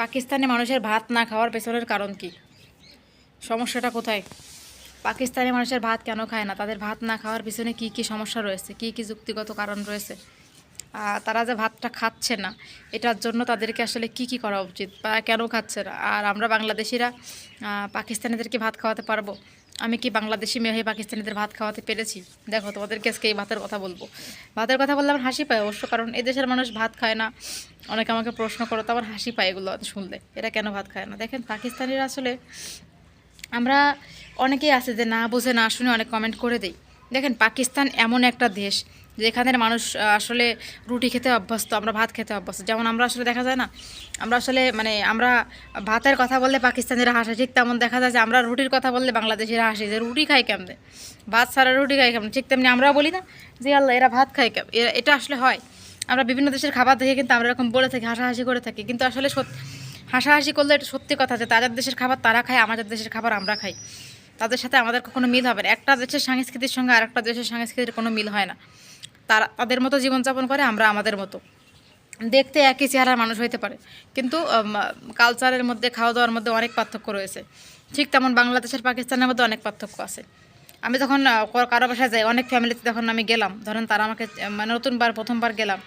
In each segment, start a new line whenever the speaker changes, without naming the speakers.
পাকিস্তানে মানুষের ভাত না খাওয়ার পেছনের কারণ কি? সমস্যাটা কোথায়? পাকিস্তানি মানুষের ভাত কেন খায় না? তাদের ভাত না খাওয়ার পিছনে কি কি সমস্যা রয়েছে? কি কি যুক্তিগত কারণ রয়েছে? তারা যে ভাতটা খাচ্ছে না, এটার জন্য তাদেরকে আসলে কি কি করা উচিত বা কেন খাচ্ছে না? আর আমরা বাংলাদেশিরা পাকিস্তানিদেরকে ভাত খাওয়াতে পারব? আমি কি বাংলাদেশি মেয়ে হয়ে পাকিস্তানিদের ভাত খাওয়াতে পেরেছি? দেখো তোমাদেরকে আজকে এই ভাতের কথা বলব। ভাতের কথা বললে আমার হাসি পায় অবশ্য, কারণ এই দেশের মানুষ ভাত খায় না। অনেকে আমাকে প্রশ্ন করো, তো আমার হাসি পায় এগুলো শুনলে। এরা কেন ভাত খায় না? দেখেন, পাকিস্তানিরা আসলে আমরা অনেকেই আছে যে না বুঝে না শুনে অনেক কমেন্ট করে দেই। দেখেন, পাকিস্তান এমন একটা দেশ যেখানের মানুষ আসলে রুটি খেতে অভ্যস্ত, আমরা ভাত খেতে অভ্যস্ত। যেমন আমরা আসলে দেখা যায় না, আমরা আসলে মানে আমরা ভাতের কথা বললে পাকিস্তানিরা হাসে, ঠিক তেমন দেখা যায় যে আমরা রুটির কথা বললে বাংলাদেশিরা হাসি যে রুটি খাই কেমনে? ভাত ছাড়া রুটি খাই কেমন? ঠিক তেমনি আমরাও বলি না যে, আল্লাহ, এরা ভাত খায় কেমন? এরা- এটা আসলে হয়। আমরা বিভিন্ন দেশের খাবার দেখে কিন্তু আমরা এরকম বলে থাকি, হাসাহাসি করে থাকি। কিন্তু আসলে সত্যি হাসাহাসি করলে এটা সত্যি কথা যে, তাদের দেশের খাবার তারা খায়, আমাদের দেশের খাবার আমরা খাই। তাদের সাথে আমাদের কখনো মিল হবে না। একটা দেশের সংস্কৃতির সঙ্গে আর একটা দেশের সংস্কৃতির কোনো মিল হয় না। তারা তাদের মতো জীবনযাপন করে, আমরা আমাদের মতো। দেখতে একই চেহারার মানুষ হইতে পারে। কিন্তু কালচারের মধ্যে খাওয়া দাওয়ার মধ্যে অনেক পার্থক্য রয়েছে। ঠিক তেমন বাংলাদেশের পাকিস্তানের মধ্যে অনেক পার্থক্য আছে। আমি যখন কারও বাসায় যাই, অনেক ফ্যামিলিতে যখন আমি গেলাম, ধরেন তারা আমাকে মানে নতুনবার, প্রথমবার গেলাম,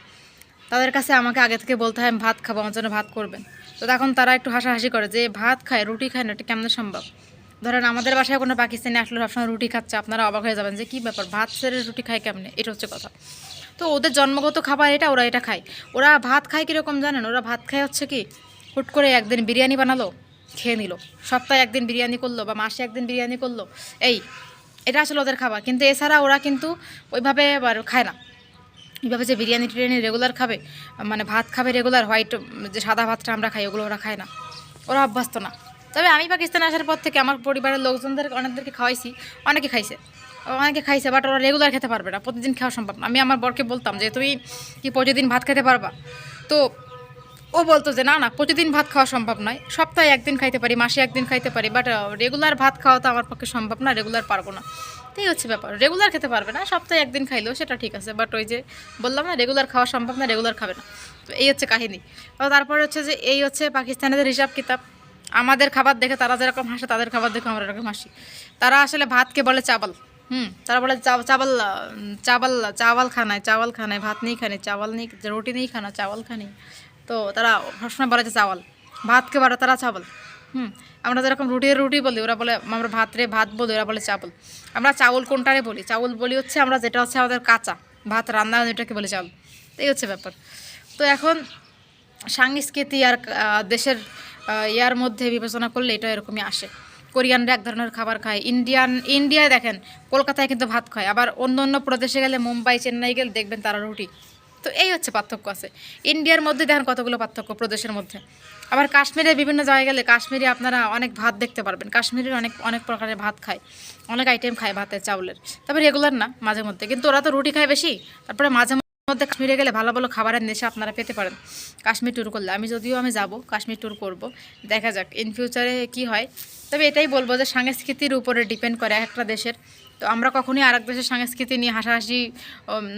তাদের কাছে আমাকে আগে থেকে বলতে হয়, আমি ভাত খাব, আমার জন্য ভাত করবেন। তো তখন তারা একটু হাসাহাসি করে যে, ভাত খায়, রুটি খায় না, এটা কেমন সম্ভব? ধরেন আমাদের বাসায় কোনো পাকিস্তানি আসলে, সবসময় রুটি খাচ্ছে, আপনারা অবাক হয়ে যাবেন যে কী ব্যাপার, ভাত সেরে রুটি খায় কেমনে? এটা হচ্ছে কথা। তো ওদের জন্মগত খাবার এটা, ওরা এটা খায়। ওরা ভাত খায় কীরকম জানেন? ওরা ভাত খায় হচ্ছে কি, হুট করে একদিন বিরিয়ানি বানালো, খেয়ে নিল। সপ্তাহে একদিন বিরিয়ানি করল বা মাসে একদিন বিরিয়ানি করল। এই, এটা আসলে ওদের খাবার। কিন্তু এছাড়া ওরা কিন্তু ওইভাবে খায় না। এইভাবে যে বিরিয়ানি টিরিয়ানি রেগুলার খাবে মানে ভাত খাবে রেগুলার হোয়াইট যে সাদা ভাতটা আমরা খাই, ওগুলো ওরা খায় না। ওরা অভ্যস্ত না। তবে আমি পাকিস্তানে আসার পর থেকে আমার পরিবারের লোকজনদের অনেকদেরকে খাওয়াইছি, অনেকে খাইছে। অনেকে খাইছে বাট ওরা রেগুলার খেতে পারবে না, প্রতিদিন খাওয়া সম্ভব না। আমি আমার বরকে বলতাম যে, তুমি কি প্রতিদিন ভাত খেতে পারবা? তো ও বলতো যে, না না, প্রতিদিন ভাত খাওয়া সম্ভব নয়। সপ্তাহে একদিন খাইতে পারি, মাসে একদিন খাইতে পারি বাট রেগুলার ভাত খাওয়া তো আমার পক্ষে সম্ভব না রেগুলার পারব না। তাই হচ্ছে ব্যাপার। রেগুলার খেতে পারবে না, সপ্তাহে একদিন খাইলেও সেটা ঠিক আছে বাট ওই যে বললাম না রেগুলার খাওয়া সম্ভব না রেগুলার খাবে না। তো এই হচ্ছে কাহিনী। তো তারপরে হচ্ছে যে, এই হচ্ছে পাকিস্তানিদের হিসাব কিতাব। আমাদের খাবার দেখে তারা যেরকম হাসে, তাদের খাবার দেখে আমরা এরকম হাসি। তারা আসলে ভাতকে বলে চাবাল, হুম? তারা বলে চাবাল চাবাল, চাওয়াল খানায় চাওয়াল খানায়, ভাত নেই খানে, চাওয়াল নেই, রুটি নেই খানা, চাওয়াল খানি। তো তারা সবসময় বলে যে চাওয়াল, ভাতকে বলে তারা চাওয়াল, হুম? আমরা যেরকম রুটি রুটি বলি, ওরা বলে, আমরা ভাত রে ভাত বলি, ওরা বলে চাউল আমরা চাউল কোনটারে বলি? চাউল বলি হচ্ছে আমরা যেটা হচ্ছে আমাদের কাঁচা ভাত রান্না ওইটাকে বলি চাউল এই হচ্ছে ব্যাপার। তো এখন সাংস্কৃতি আর দেশের ইয়ার মধ্যে বিবেচনা করলে এটা এরকমই আসে। কোরিয়ানরা এক ধরনের খাবার খায়। ইন্ডিয়ান, ইন্ডিয়ায় দেখেন, কলকাতায় কিন্তু ভাত খায়। আবার অন্য অন্য প্রদেশে গেলে মুম্বাই, চেন্নাই গেলে দেখবেন তারা রুটি। তো এই হচ্ছে পার্থক্য আছে। ইন্ডিয়ার মধ্যে দেখেন কতগুলো পার্থক্য প্রদেশের মধ্যে। আবার কাশ্মীরে বিভিন্ন জায়গায় গেলে কাশ্মীরে আপনারা অনেক ভাত দেখতে পারবেন। কাশ্মীরের অনেক অনেক প্রকারের ভাত খায়। অনেক আইটেম খায় ভাতের, চাউলের। তবে রেগুলার না, মাঝে মধ্যে। কিন্তু ওরা তো রুটি খায় বেশি। তারপরে মাঝে মধ্যে কাশ্মীরে গেলে ভালো ভালো খাবারের নেশা আপনারা পেতে পারেন। কাশ্মীর ট্যুর করলে। আমি যদিও আমি যাব, কাশ্মীর ট্যুর করব। দেখা যাক ইন ফিউচারে কি হয়। তবে এটাই বলব যে সংস্কৃতির উপরে ডিপেন্ড করে এক একটা দেশের। তো আমরা কখনোই আর এক দেশের সংস্কৃতি নিয়ে হাসাহাসি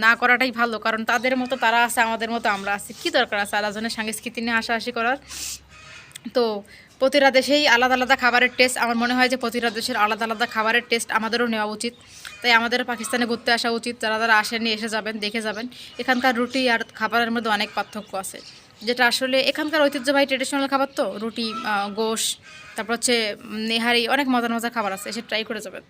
না করাটাই ভালো। কারণ তাদের মতো তারা আছে, আমাদের মতো আমরা আছি। কী দরকার আছে আলাদা সংস্কৃতি নিয়ে হাসাহাসি করার? তো প্রতিটা দেশেই আলাদা আলাদা খাবারের টেস্ট আমার মনে হয় যে প্রতিটা দেশের আলাদা আলাদা খাবারের টেস্ট আমাদেরও নেওয়া উচিত। তাই আমাদের পাকিস্তানে ঘুরতে আসা উচিত। যারা যারা আসেননি, এসে যাবেন, দেখে যাবেন। এখানকার রুটি আর খাবারের মধ্যে অনেক পার্থক্য আছে। যেটা আসলে এখানকার ঐতিহ্যবাহী ট্রেডিশনাল খাবার তো, রুটি গোশ, তারপর হচ্ছে নেহারি, অনেক মজার মজার খাবার আছে, এসে ট্রাই করে যাবেন।